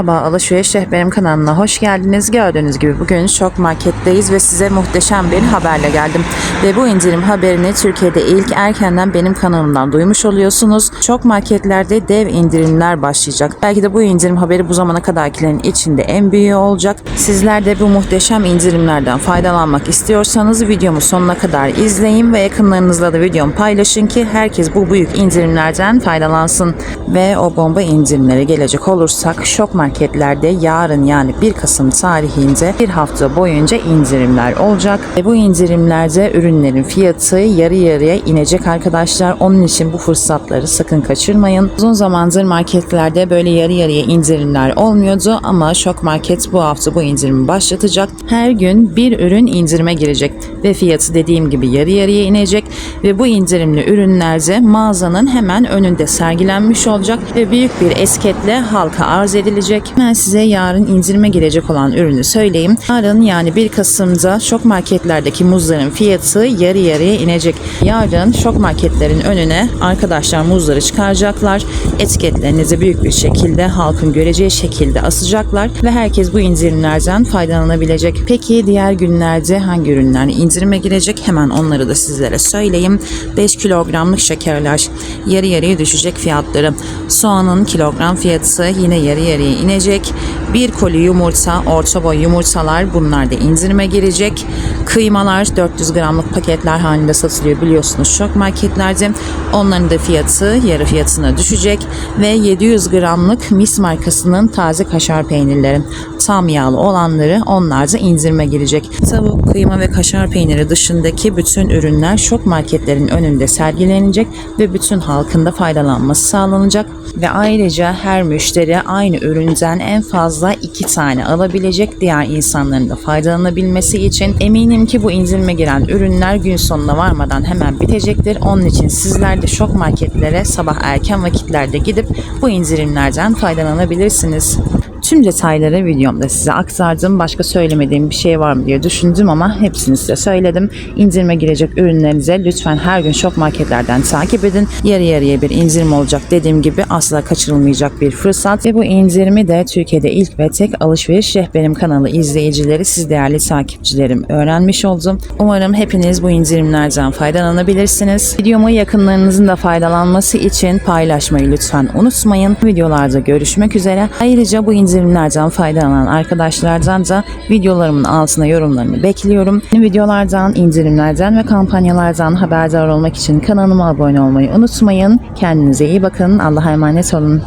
Merhaba Alışveriş Rehberim kanalına hoş geldiniz. Gördüğünüz gibi bugün şok marketteyiz ve size muhteşem bir haberle geldim. Ve bu indirim haberini Türkiye'de ilk erkenden benim kanalımdan duymuş oluyorsunuz. Şok marketlerde dev indirimler başlayacak. Belki de bu indirim haberi bu zamana kadarkilerin içinde en büyüğü olacak. Sizler de bu muhteşem indirimlerden faydalanmak istiyorsanız videomu sonuna kadar izleyin ve yakınlarınızla da videomu paylaşın ki herkes bu büyük indirimlerden faydalansın. Ve o bomba indirimlere gelecek olursak şok marketlerde yarın yani 1 Kasım tarihinde bir hafta boyunca indirimler olacak. Ve bu indirimlerde ürünlerin fiyatı yarı yarıya inecek arkadaşlar. Onun için bu fırsatları sakın kaçırmayın. Uzun zamandır marketlerde böyle yarı yarıya indirimler olmuyordu ama şok market bu hafta bu indirimi başlatacak. Her gün bir ürün indirime girecek ve fiyatı dediğim gibi yarı yarıya inecek ve bu indirimli ürünlerde mağazanın hemen önünde sergilenmiş olacak ve büyük bir esketle halka arz edilecek. Ben size yarın indirime girecek olan ürünü söyleyeyim. Yarın yani 1 Kasım'da şok marketlerdeki muzların fiyatı yarı yarıya inecek. Yarın şok marketlerin önüne arkadaşlar muzları çıkaracaklar. Etiketlerinizi büyük bir şekilde halkın göreceği şekilde asacaklar ve herkes bu indirimlerden faydalanabilecek. Peki diğer günlerde hangi ürünler indirime girecek? Hemen onları da sizlere söyleyeyim. 5 kilogramlık şekerler yarı yarıya düşecek fiyatları. Soğanın kilogram fiyatı yine yarı yarıya inecek. Bir koli yumurta, orta boy yumurtalar bunlar da indirime girecek. Kıymalar 400 gramlık paketler halinde satılıyor biliyorsunuz şok marketlerde. Onların da fiyatı yarı fiyatına düşecek ve 700 gramlık Mis markasının taze kaşar peynirleri tam yağlı olanları onlar da indirime girecek. Tavuk, kıyma ve kaşar peyniri dışındaki bütün ürünler şok marketlerin önünde sergilenecek ve bütün halkın da faydalanması sağlanacak ve ayrıca her müşteri aynı üründen en fazla iki tane alabilecek diğer insanların da faydalanabilmesi için eminim ki bu indirime giren ürünler gün sonuna varmadan hemen bitecektir. Onun için sizler de şok marketlere sabah erken vakitlerde gidip bu indirimlerden faydalanabilirsiniz. Tüm detayları videomda size aktardım. Başka söylemediğim bir şey var mı diye düşündüm ama hepsini size söyledim. İndirime girecek ürünlerinize lütfen her gün şok marketlerden takip edin. Yarı yarıya bir indirim olacak dediğim gibi asla kaçırılmayacak bir fırsat. Ve bu indirimi de Türkiye'de ilk ve tek alışveriş rehberim kanalı izleyicileri siz değerli takipçilerim öğrenmiş oldum. Umarım hepiniz bu indirimlerden faydalanabilirsiniz. Videomu yakınlarınızın da faydalanması için paylaşmayı lütfen unutmayın. Videolarda görüşmek üzere. Ayrıca bu indirimlerden faydalanan arkadaşlardan da videolarımın altına yorumlarını bekliyorum. Videolardan, indirimlerden ve kampanyalardan haberdar olmak için kanalıma abone olmayı unutmayın. Kendinize iyi bakın. Allah'a emanet olun.